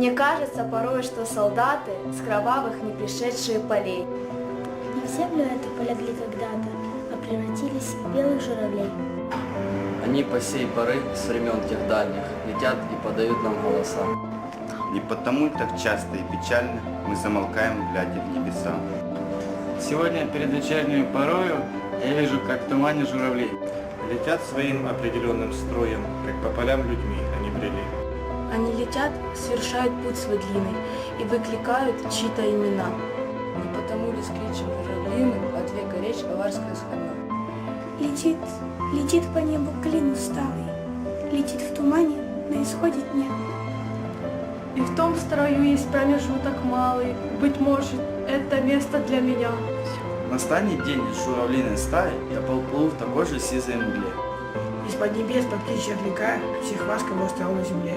Мне кажется порой, что солдаты с кровавых не пришедшие полей. Не в землю это полегли когда-то, а превратились в белых журавлей. Они по сей поры с времен тех дальних летят и подают нам голоса. И потому так часто и печально мы замолкаем, глядя в небеса. Сегодня перед вечерней порою я вижу, как в тумане журавли. Летят своим определенным строем, как по полям людьми они брели. Летят, совершают путь свой длинный и выкликают чьи-то имена. Не потому ли с кличем журавлиным от века речь аварская схожа? Летит, летит по небу клин усталый, летит в тумане на исходе дня. И в том строю есть промежуток малый. Быть может, это место для меня. Настанет день из журавлиной стаи, я поплыву в такой же сизой мгле. Из-под небес под птичья река всех вас, кого оставил на земле.